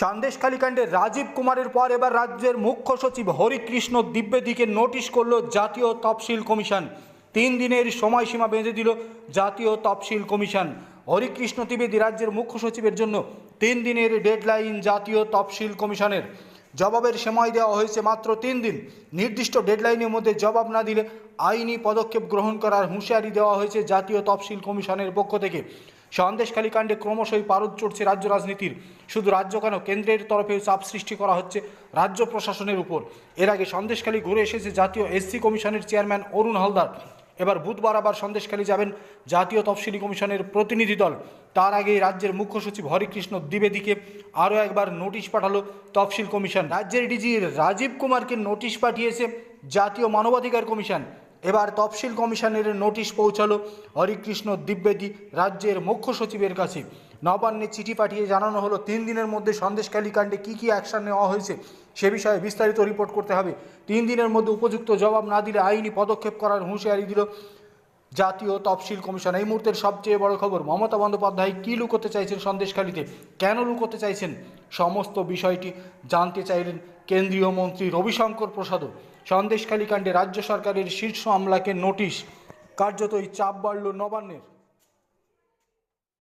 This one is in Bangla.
সন্দেশখালী কাণ্ডে রাজীব কুমারের পর এবার রাজ্যের মুখ্য সচিব হরিকৃষ্ণ দিব্যেদিকে নোটিশ করল জাতীয় তফসিল কমিশন। তিন দিনের সময়সীমা বেঁধে দিল জাতীয় তফসিল কমিশন। হরিকৃষ্ণ দ্বিবেদী রাজ্যের মুখ্য সচিবের জন্য তিন দিনের ডেডলাইন জাতীয় তফসিল কমিশনের। জবাবের সময় দেওয়া হয়েছে মাত্র তিন দিন। নির্দিষ্ট ডেডলাইনের মধ্যে জবাব না দিলে আইনি পদক্ষেপ গ্রহণ করার হুঁশিয়ারি দেওয়া হয়েছে জাতীয় তফসিল কমিশনের পক্ষ থেকে। সন্দেশখালী কাণ্ডে ক্রমশই পারদ চড়ছে রাজ্য রাজনীতির। শুধু রাজ্য কেন, কেন্দ্রের তরফেও চাপ সৃষ্টি করা হচ্ছে রাজ্য প্রশাসনের উপর। এর আগে সন্দেশখালী ঘুরে এসেছে জাতীয় এসসি কমিশনের চেয়ারম্যান অরুণ হালদার। এবার বুধবার আবার সন্দেশখালী যাবেন জাতীয় তফসিলি কমিশনের প্রতিনিধি দল। তার আগে রাজ্যের মুখ্য সচিব হরিকৃষ্ণ দ্বিবেদীকে আরও একবার নোটিশ পাঠালো তফসিল কমিশন। রাজ্যের ডিজি রাজীব কুমারকে নোটিশ পাঠিয়েছে জাতীয় মানবাধিকার কমিশন। এবার তফসিল কমিশনের নোটিশ পৌঁছালো হরিকৃষ্ণ দ্বিবেদী রাজ্যের মুখ্য সচিবের কাছে। নবান্নে চিঠি পাঠিয়ে জানানো হলো, তিন দিনের মধ্যে সন্দেশ কাণ্ডে কী কী অ্যাকশন নেওয়া হয়েছে সে বিষয়ে বিস্তারিত রিপোর্ট করতে হবে। তিন দিনের মধ্যে উপযুক্ত জবাব না দিলে আইনি পদক্ষেপ করার হুঁশিয়ারি দিল জাতীয় তফসিল কমিশন। এই মুহূর্তের সবচেয়ে বড় খবর, মমতা বন্দ্যোপাধ্যায় কী লুকোতে চাইছেন সন্দেশখালীতে? কেন লুকোতে চাইছেন? সমস্ত বিষয়টি জানতে চাইলেন কেন্দ্রীয় মন্ত্রী রবিশঙ্কর প্রসাদও। সন্দেশখালী কাণ্ডে রাজ্য সরকারের শীর্ষ আমলাকে নোটিশ। কার্যতই চাপ বাড়ল নবান্নের।